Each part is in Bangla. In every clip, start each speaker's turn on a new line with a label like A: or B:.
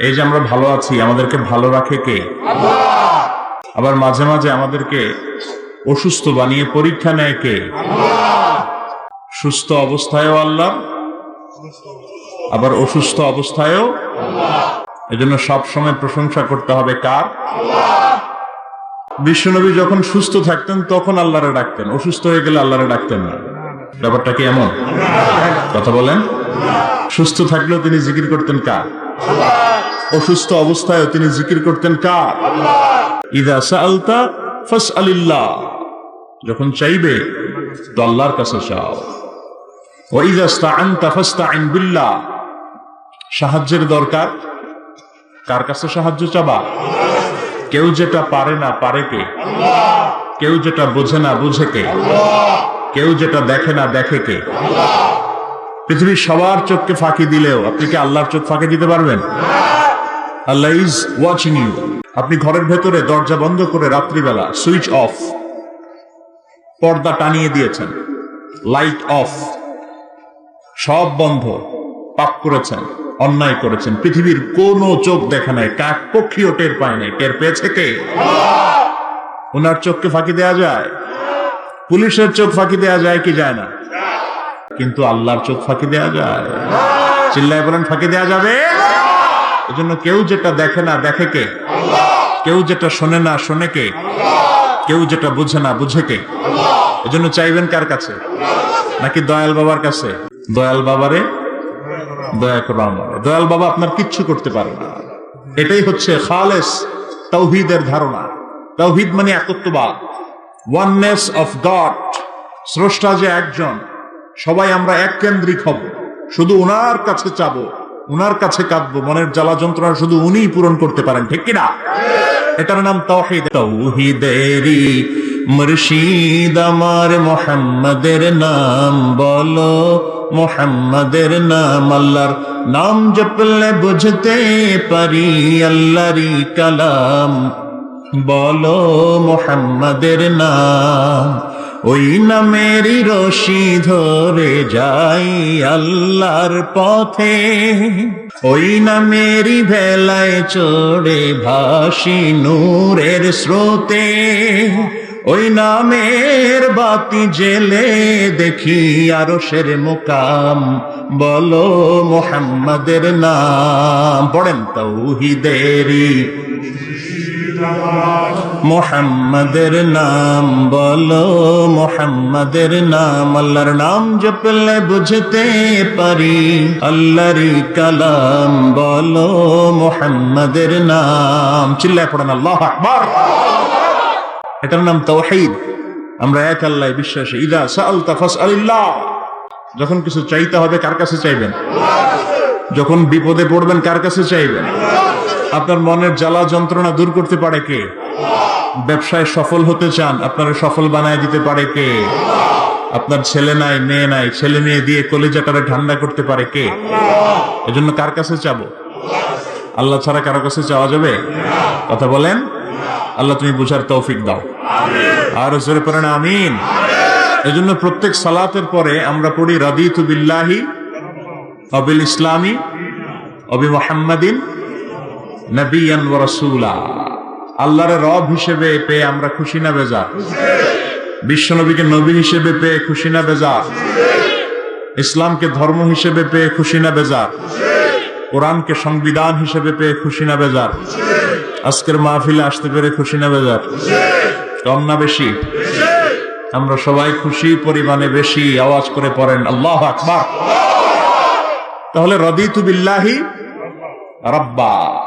A: এই যে আমরা ভালো আছি আমাদেরকে ভালো রাখে কে? আবার মাঝে মাঝে আমাদেরকে অসুস্থ বানিয়ে পরীক্ষা নেয় কে? সুস্থ অবস্থায়ও আল্লাহ আবার অসুস্থ অবস্থায়ও এজন্য সব সময় প্রশংসা করতে হবে কার? বিশ্বনবী যখন সুস্থ থাকতেন তখন আল্লাহরে ডাকতেন। অসুস্থ হয়ে গেলে আল্লাহরে ডাকতেন না। ব্যাপারটা কি এমন? কথা বলেন। সুস্থ থাকলেও তিনি জিকির করতেন কার? অসুস্থ অবস্থায় তিনি জিকির করতেন কার? ইদা সালতা ফাস যখন চাইবে, তো আল্লাহর কাছে চাও। স্তাআনতা ফাস্তাইন বিল্লাহ। সাহায্যের দরকার? কার কাছে সাহায্য চাবা? কেউ যেটা পারে না পারে কে? কেউ যেটা বোঝে না বুঝে কে? কেউ যেটা দেখে না দেখে কে? পৃথিবীর সবার চোখকে ফাঁকি দিলেও আপনি কি আল্লাহর চোখ ফাঁকি দিতে পারবেন? আল্লাহ ইজ ওয়াচিং ইউ আপনি ঘরের ভেতরে দরজা বন্ধ করে রাত্রিবেলা সুইচ অফ পর্দা টানিয়ে দিয়েছেন লাইট অফ সব বন্ধ পাপ করেছেন, অন্যায় করেছেন। পৃথিবীর কোন চোখ দেখে নাই, কাক পক্ষীও টের পায় নাই। টের পেয়েছে কে? ওনার চোখকে ফাঁকি দেয়া যায়? পুলিশের চোখ ফাঁকি দেয়া যায় কি যায় না? কিন্তু আল্লাহর চোখ ফাঁকি দেয়া যায়। চিল্লায় বলেন, ফাঁকি দেয়া যাবে? এজন্য কেউ যেটা দেখে না, দেখে কে? কেউ যেটা শোনে না, শোনে কে? কেউ যেটা বুঝে না, বুঝে কে? এজন্য চাইবেন কার কাছে? নাকি দয়াল বাবার কাছে? দয়াল বাবারে দয়া করো আমারে। দয়াল বাবা আপনার কিচ্ছু করতে পারে না। এটাই হচ্ছে খালেস তৌহিদের ধারণা। তৌহিদ মানে একত্ববাদ। Oneness of God. স্রষ্টা যে একজন, সবাই আমরা এক কেন্দ্রিক হব। শুধু ওনার কাছে চাবো উনার কাছে কাঁদবো, মনের জ্বালা যন্ত্রণা শুধু উনিই পূরণ করতে পারেন, ঠিক কিনা? এটার নাম তৌহিদ। মুর্শিদ আমার মোহাম্মদের নাম, বলো মোহাম্মদের নাম, আল্লাহর নাম জপলে বুঝতে পারি আল্লাহরি কালাম, বলো মোহাম্মদের নাম। ওই নামেরই রশি ধরে যাই আল্লাহর পথে। ওই নামেরই ভেলায় চড়ে ভাসি নূরের স্রোতে। ওই নামের বাতি জেলে দেখি আরও সের মোকাম। বলো মোহাম্মদের নাম, পড়েন তৌহিদেরি মোহাম্মদের নাম বলো, মোহাম্মদের নাম। আল্লাহর নাম জপলে বুঝতে পারি। আল্লাহরই কালাম বলো, মোহাম্মদের নাম। চিল্লায় পড়েন, আল্লাহ আকবার। এটার নাম তৌহিদ আমরা এক আল্লাহ বিশ্বাসী, ইদা সাল তাফাস আলিল্লাহ যখন কিছু চাইতে হবে, কার কাছে চাইবেন? যখন বিপদে পড়বেন, কার কাছে চাইবেন? আপনার মনের জ্বালা যন্ত্রণা দূর করতে পারে কে? ব্যবসায় সফল হতে চান, আপনারা সফল বানায় দিতে পারে কে? আপনার ছেলে নাই, মেয়ে নাই, ছেলে মেয়ে দিয়ে কলেজাটারে ঠান্ডা করতে পারে কে? এজন্য কার কাছে চাবো? আল্লাহ ছাড়া কারও কাছে চাওয়া যাবে? কথা বলেন? আল্লাহ তুমি বুঝার তৌফিক দাও। আর জোরে পড়েন আমিন। এজন্য প্রত্যেক সালাতের পরে আমরা পড়ি, রাদিতু বিল্লাহি, অবিল ইসলামী, অবি মোহাম্মদিন নবিয়ান রাসূলা। আল্লাহর রব হিসেবে পেয়ে আমরা খুশি না বেজা বিশ্বনবীকে নবী হিসেবে পেয়ে খুশি না বেজা ইসলামকে ধর্ম হিসেবে পেয়ে খুশি না বেজা কোরআনকে সংবিধান হিসেবে পেয়ে খুশি না বেজার? আজকের মাহফিলে আসতে পেরে খুশি না বেজার? কম না বেশি? আমরা সবাই খুশি, পরিমাণে বেশি, আওয়াজ করে পড়েন, আল্লাহ আকবার। তাহলে রদিতু বিল্লাহি রব্বা।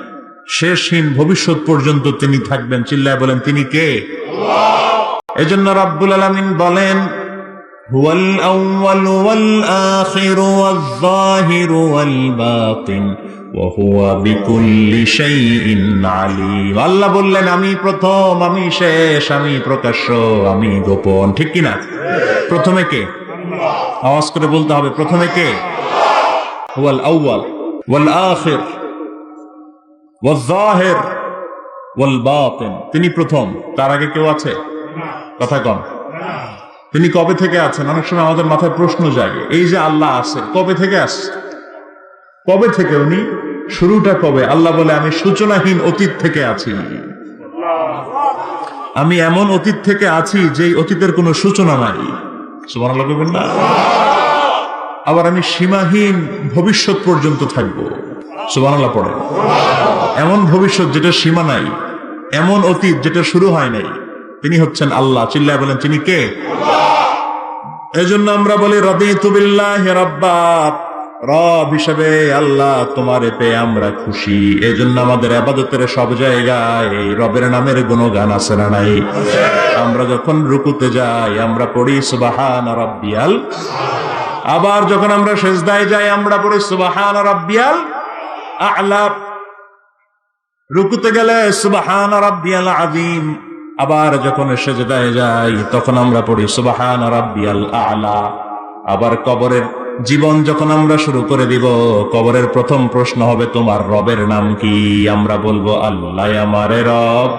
A: শেষহীন ভবিষ্যৎ পর্যন্ত তিনি থাকবেন। চিল্লায় বলেন, তিনি কে? এজন্য রাব্বুল আলমিন বলেন আল্লাহ বললেন, আমি প্রথম, আমি শেষ, আমি প্রকাশ্য, আমি গোপন। ঠিক কিনা প্রথমে কে? আওয়াজ করে বলতে হবে, প্রথমে কে? ওয়াল আউ্য়াল ওয়াল আখির। ওয়াল জাহির ওয়াল বাতিন তিনি প্রথম, তার আগে কেউ আছে? কথা কম। তিনি কবে থেকে আছেন? অনেক সময় আমাদের মাথায় প্রশ্ন জাগে, এই যে আল্লাহ আছে, কবে থেকে আসছে? কবে থেকে উনি? শুরুটা কবে? আল্লাহ বলে, আমি সূচনাহীন অতীত থেকে আছি। আমি এমন অতীত থেকে আছি যে অতীতের কোনো সূচনা নাই। সুবহানাল্লাহ কইবেন না? আবার আমি সীমাহীন ভবিষ্যৎ পর্যন্ত থাকব। সুবহানাল্লাহ পড়ে। এমন ভবিষ্যৎ যেটা সীমা নাই, এমন অতীত যেটা শুরু হয় নাই। তিনি হচ্ছেন আল্লাহ, চিল্লায় বলেন, তিনি কে? এজন্য আমরা বলি রাব্বা রব হিসেবে আল্লাহ তোমারে পেয়ে আমরা খুশি। এজন্য আমাদের আবাদতের সব জায়গায় এই রবের নামের গুণগান আছে না নাই? আমরা যখন রুকুতে যাই, আমরা পড়ি, সুবাহান রব্বিয়াল। আবার যখন আমরা সেজদায় যাই, আমরা পড়ি, সুবাহান রব্বিয়াল। আ'লা রুকুতে গেলে, সুবাহান রাব্বিয়াল আযীম। আবার যখন সেজদায় যাই তখন আমরা পড়ি, সুবাহান রাব্বিয়াল আ'লা। আবার কবরের জীবন যখন আমরা শুরু করে দিব, কবরের প্রথম প্রশ্ন হবে, তোমার রবের নাম কি? আমরা বলব, আল্লাহ আমারে রব।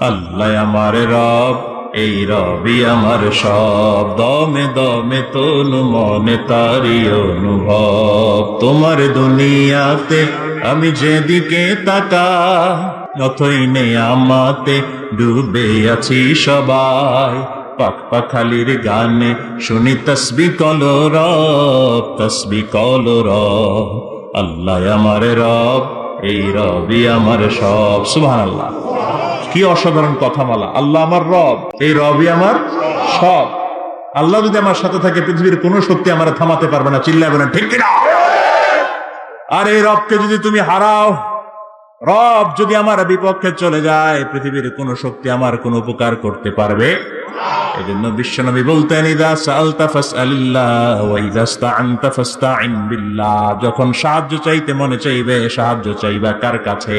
A: আল্লাহ আমারে রব। এই রবি আমার সব। দমে দমে তনু মনে তারি অনুভব। তোমার দুনিয়াতে আমি যেদিকে তাকা অথই নেই আমাতে ডুবে আছি সবাই। পাক পাখালির গানে শুনি তসবি কল রব, তসবি কল রব। আল্লাহ আমার রব, এই রবি আমার সব। সুবহানাল্লাহ। কি অসাধারণ কথা বলা আল্লাহ আমার রব, এই রবই আমার সব। আল্লাহ যদি আমার সাথে থাকে, পৃথিবীর কোন শক্তি আমার থামাতে পারবে না। চিল্লাবে না ঠিক কিনা? আর এই রবকে যদি তুমি হারাও, রব যদি আমার বিপক্ষে চলে যায়, পৃথিবীর কোন শক্তি আমার কোন উপকার করতে পারবে এই জন্য বিশ্বনবী বলতেন যখন সাহায্য চাইতে মনে চাইবে, সাহায্য চাইবা কার কাছে?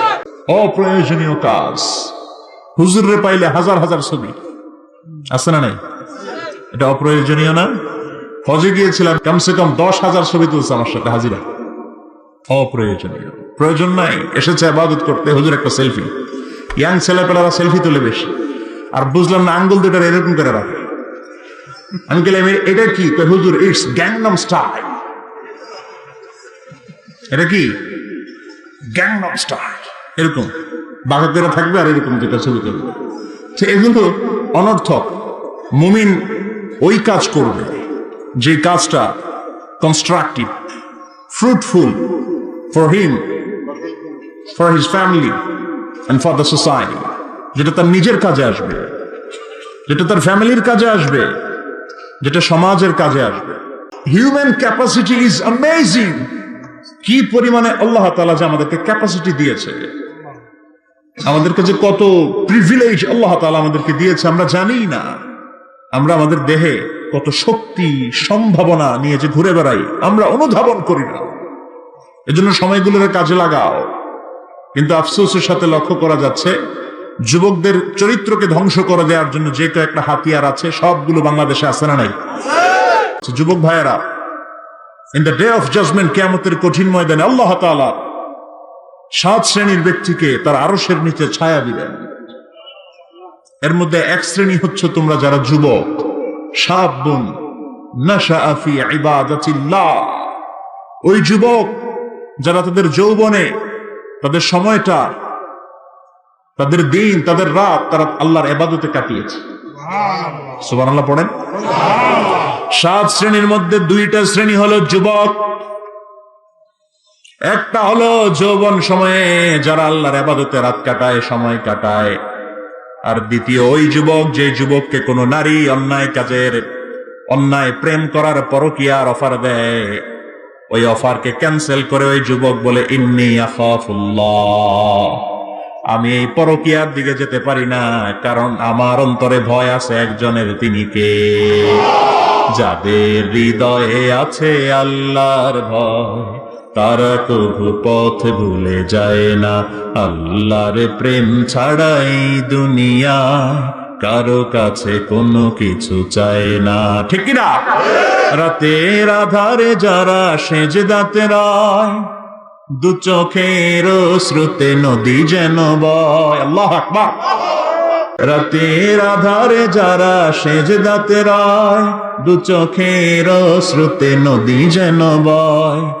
A: অপ্রয়োজনীয় কাজ। হুজুরে পাইলে হাজার হাজার ছবি। আছে না নাই? এটা অপ্রয়োজনীয় না? হজে গিয়েছিলাম, কমসে কম দশ হাজার ছবি তুলছে আমার সাথে হাজিরা। অপ্রয়োজনীয়। প্রয়োজন নাই, এসেছে আবাদত করতে, হুজুর একটা সেলফি। ইয়াং ছেলেপেলারা সেলফি তুলে বেশি। আর বুঝলাম না, আঙ্গুল দুটার এরকম করে রাখে। আমি গেলাম, "এ- এটা কি? হুজুর ইটস গ্যাংনাম স্টাইল এটা কি? গ্যাংনাম স্টাইল এরকম। বাঘা করে থাকবে আর এরকম যেটা ছবি তুলবে। তো এগুলো অনর্থক। মুমিন ওই কাজ করবে যে কাজটা constructive fruitful for him for his family and for the society যেটা তার নিজের কাজে আসবে, যেটা তার ফ্যামিলির কাজে আসবে, যেটা সমাজের কাজে আসবে। হিউম্যান ক্যাপাসিটি ইজ অ্যামেজিং কি পরিমাণে আল্লাহ তালা যে আমাদেরকে ক্যাপাসিটি দিয়েছে। আমাদেরকে কাছে কত প্রিভিলেজ আল্লাহ তালা আমাদেরকে দিয়েছে, আমরা জানি না। আমরা আমাদের দেহে কত শক্তি, সম্ভাবনা নিয়ে যে ঘুরে বেড়াই, আমরা অনুধাবন করি না। এজন্য সময়গুলোর কাজে লাগাও। কিন্তু আফসোসের সাথে লক্ষ্য করা যাচ্ছে, যুবকদের চরিত্রকে ধ্বংস করে দেওয়ার জন্য যে কয়েকটা হাতিয়ার আছে, সবগুলো বাংলাদেশে আছে না নাই? যুবক ভাইয়েরা in the day of judgment কেয়ামতের কঠিন ময়দানে আল্লাহ তাআলা সাত শ্রেণির ব্যক্তিকে তার আরশের নিচে ছায়া দিবেন এর মধ্যে এক শ্রেণি হচ্ছে তোমরা যারা যুবক। সাব বোন ওই যুবক যারা তাদের যৌবনে তাদের সময়টা তাদের দিন তাদের রাত তারা আল্লাহর এবাদতে কাটিয়েছে। সুবহানাল্লাহ পড়েন। সাত শ্রেণির মধ্যে দুইটা শ্রেণি হলো যুবক একটা হলো যৌবন সময়ে যারা আল্লাহর আবাদতে রাত কাটায়, সময় কাটায়। আর দ্বিতীয়, ওই যুবক যে যুবককে কোনো নারী অন্যায় কাজের, অন্যায় প্রেম করার পরকিয়ার অফার দেয়, ওই অফারকে ক্যান্সেল করে ওই যুবক বলে, ইন্নি আমি এই পরকিয়ার দিকে যেতে পারি না, কারণ আমার অন্তরে ভয় আছে একজনের তিনি কে। যাদের হৃদয়ে আছে আল্লাহর ভয় তারা কবু পথ ভুলে যায় না। আল্লাহর প্রেম ছাড়াই দুনিয়া কারও কাছে কোনো কিছু চায় না। ঠিক না রাতের আধারে যারা সেজে দাঁতে রায়, দু চোখের শ্রুতে নদী যেন বয়। আল্লাহ আকবার। রাতের আধারে যারা সেজে দাঁতে রায়, দু চোখের শ্রুতে নদী যেন বয়।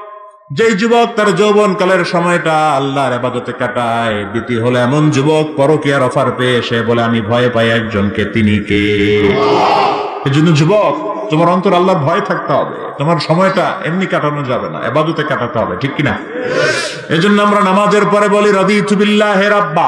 A: যেই যুবক তার যৌবন কালের সময়টা আল্লাহর আবাদতে কাটায়, দ্বিতীয় হলো এমন যুবক পরকিয়ার অফার পেয়ে সে বলে, আমি ভয় পাই একজনকে, তিনি কে? এই জন্য যুবক, তোমার অন্তর আল্লাহর ভয় থাকতে হবে। তোমার সময়টা এমনি কাটানো যাবে না এবাদতে কাটাতে হবে, ঠিক কিনা? এজন্য আমরা নামাজের পরে বলি রদি তুবিল্লাহ হে রাব্বা।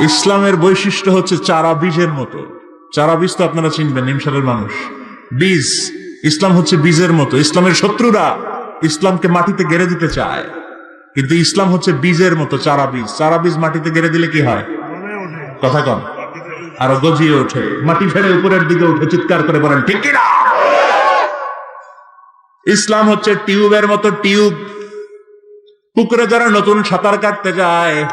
A: ইসলামের বৈশিষ্ট্য হচ্ছে চারা বীজের মতো। চারা বীজ তো আপনারা চিনবেন, নিমসারের মানুষ। বীজ, ইসলাম হচ্ছে বীজের মতো। ইসলামের শত্রুরা ইসলামকে মাটিতে গেড়ে দিতে চায়। কিন্তু ইসলাম হচ্ছে বীজের মতো, চারা বীজ। চারা বীজ মাটিতে গেড়ে দিলে কি হয়? কথা কন। আরও গজিয়ে ওঠে। মাটি ফেলে উপরের দিকে উঠে চিৎকার করে বলেন, ঠিক কিনা ইসলাম হচ্ছে টিউবের মতো টিউব। পুকুরে যারা নতুন সাঁতার কাটতে যায়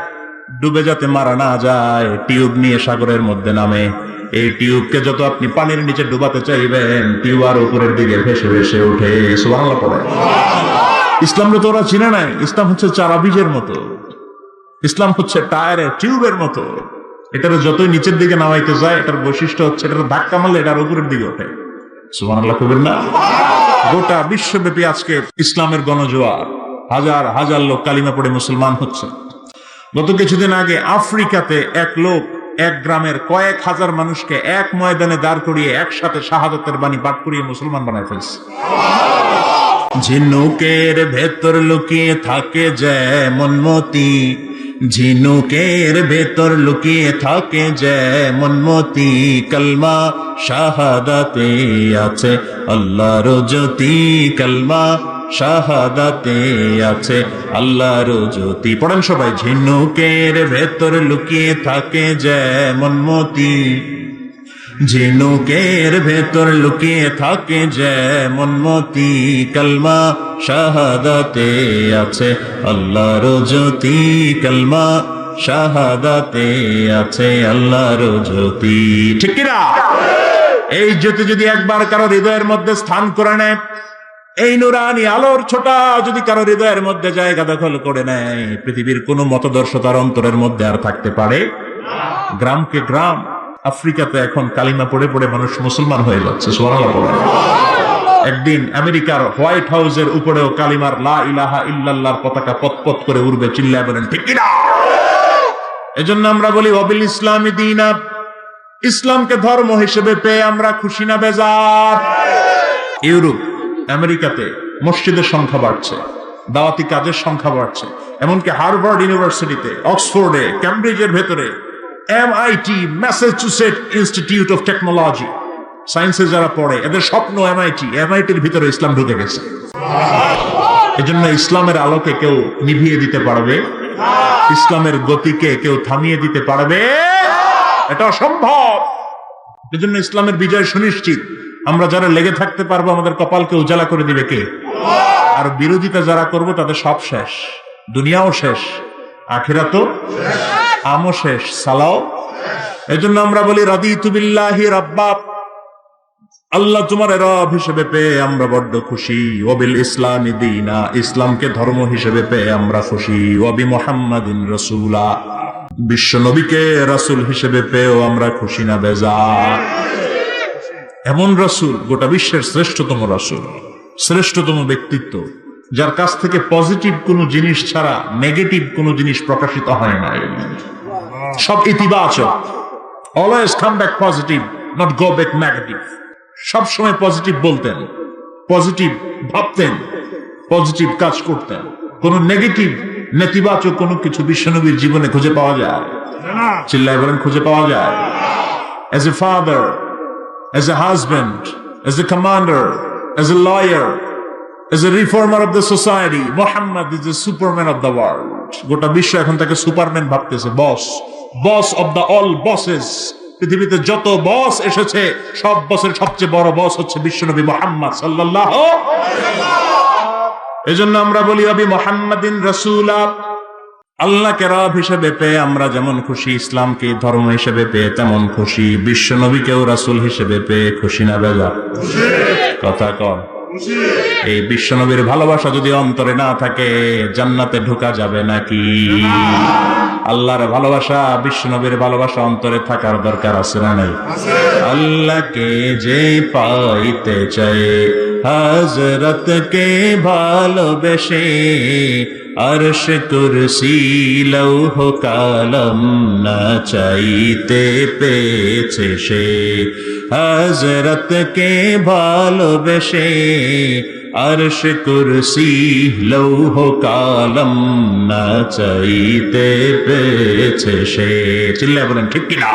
A: ডুবে যাতে মারা না যায় টিউব নিয়ে সাগরের মধ্যে নামে। এই টিউবকে যত আপনি পানির নিচে ডুবাতে চাইবেন, টিউব আর উপরের দিকে ভেসে ভেসে উঠে সুবহানাল্লাহ পড়ে। ইসলামকে তো ওরা চিনে নাই, ইসলাম হচ্ছে চারা বীজের মতো। ইসলাম হচ্ছে টায়ারে টিউবের মতো। এটার যতই নিচের দিকে নামাইতে যায়, এটার বৈশিষ্ট্য হচ্ছে এটার ধাক্কা মারলে এটার উপরের দিকে ওঠে। সুবহানাল্লাহ কবেন না? গোটা বিশ্বব্যাপী আজকে ইসলামের গণজোয়ার। হাজার হাজার লোক কালিমা পড়ে মুসলমান হচ্ছে। গত কিছুদিন আগে আফ্রিকাতে এক লোক এক গ্রামের কয়েক হাজার মানুষকে এক ময়দানে দাঁড় করিয়ে একসাথে শাহাদতের বাণী পাঠ করিয়ে মুসলমান বানায় ফেলছে। ঝিনুকের ভেতর লুকিয়ে থাকে যেমন মতি ঝিনুকের ভেতর লুকিয়ে থাকে যেমন মতি কলমা শাহাদাতে আছে, আল্লাহর জ্যোতি কলমা শাহাদাতে আছে আল্লাহর জ্যোতি পড়েন সবাই, ঝিনুকের ভেতর লুকিয়ে থাকে যেমন মতি। ঝিনুকের ভেতর লুকিয়ে থাকে যেমন মতি। কলমা শাহাদাতে আছে আল্লাহর জ্যোতি কলমা শাহাদাতে আছে আল্লাহর জ্যোতি ঠিক কিনা? এই জ্যোতি যদি একবার কারও হৃদয়ের মধ্যে স্থান করে নেয় এই নুরানি আলোর ছোটা যদি কারও হৃদয়ের মধ্যে জায়গা দখল করে নেয়, পৃথিবীর কোন মতদর্শ তার অন্তরের মধ্যে আর থাকতে পারে? গ্রামকে গ্রাম, আফ্রিকাতে এখন কালিমা পড়ে পড়ে মানুষ মুসলমান হয়ে যাচ্ছে একদিন আমেরিকার হোয়াইট হাউসের উপরেও কালিমার লা ইলাহা ইল্লাল্লাহর পতাকা পতপত করে উড়বে, চিল্লায় বলেন, ঠিক কিনা? এজন্য আমরা বলি, অবিল ইসলামী দিনা ইসলামকে ধর্ম হিসেবে পেয়ে আমরা খুশি না, বেজার। ইউরোপ আমেরিকাতে মসজিদের সংখ্যা বাড়ছে, দাওয়াতি কাজের সংখ্যা বাড়ছে, এমনকি হার্ভার্ড ইউনিভার্সিটিতে, অক্সফোর্ডে ক্যামব্রিজের ভেতরে M MIT, Massachusetts institute of technology, সায়েন্সে যারা পড়ে, এদের স্বপ্ন এমআইটি, এমআইটির ভিতরে ইসলাম ঢুকে গেছে। এজন্য ইসলামের আলোকে কেউ নিভিয়ে দিতে পারবে, ইসলামের গতিকে কেউ থামিয়ে দিতে পারবে, এটা অসম্ভব। এজন্য ইসলামের বিজয় সুনিশ্চিত। আমরা যারা লেগে থাকতে পারব, আমাদের কপালকে উজালা করে দিবে কে? আর বিরোধিতা যারা করব, তাদের সব শেষ। দুনিয়াও শেষ। আখিরা তো আমও শেষ। সালাও এজন্য আমরা বলি রাদি তুবিল্লাহি রাব্বাব আল্লাহ তোমার রব হিসেবে পেয়ে আমরা বড্ড খুশি। ওবিল ইসলামী দিনা। ইসলামকে ধর্ম হিসেবে পেয়ে আমরা খুশি। ওবি মোহাম্মদিন রসুলা। বিশ্ব নবীকে রাসুল হিসেবে পেয়েও আমরা খুশি না বেজা এমন রাসুল গোটা বিশ্বের শ্রেষ্ঠতম রাসুল শ্রেষ্ঠতম ব্যক্তিত্ব যার কাছ থেকে পজিটিভ কোনো জিনিস ছাড়া নেগেটিভ কোনো জিনিস প্রকাশিত হয় না সব ইতিবাচক। Always come back positive not go back negative সব সময় পজিটিভ বলতেন পজিটিভ ভাবতেন পজিটিভ কাজ করতেন। কোন নেগেটিভ নেতিবাচক কোনো কিছু বিশ্বনবীর জীবনে খুঁজে পাওয়া যায়? চিল্লায় বলেন খুঁজে পাওয়া যায়? As A father as a husband, as a commander, as a lawyer, as a reformer of the society. Muhammad is the superman of the world. গোটা বিশ্ব এখন তাকে সুপারম্যান ভাবতেছে boss boss of the all bosses পৃথিবীতে যত বস এসেছে, সব বসের সবচেয়ে বড় বস হচ্ছে বিশ্বনবী মোহাম্মদ সাল্লাল্লাহু এজন্য আমরা বলি, অবি মোহাম্মদিন রসুলা আল্লাহকে রব হিসেবে পেয়ে আমরা যেমন খুশি, ইসলামকে ধর্ম হিসেবে পেয়ে তেমন খুশি বিশ্ব নবীকেও রাসুল হিসেবে পেয়ে খুশি না বেজা? কথা কর এই বিশ্ব নবীর ভালোবাসা যদি অন্তরে না থাকে, জান্নাতে ঢোকা যাবে নাকি? আল্লাহর ভালোবাসা বিশ্ব নবীর ভালোবাসা অন্তরে থাকার দরকার আছে না নাই? আল্লাহকে যে পাইতে চায় হজরত কে ভালোবেসে আরশ কুরসি লৌহ কালম না চাইতে পেয়েছে সে। হজরত কে ভালোবেসে আরশ কুরসি লৌহ কালম না চাইতে পেয়েছে সে। চিল্লা বলেন, ঠিক কিনা?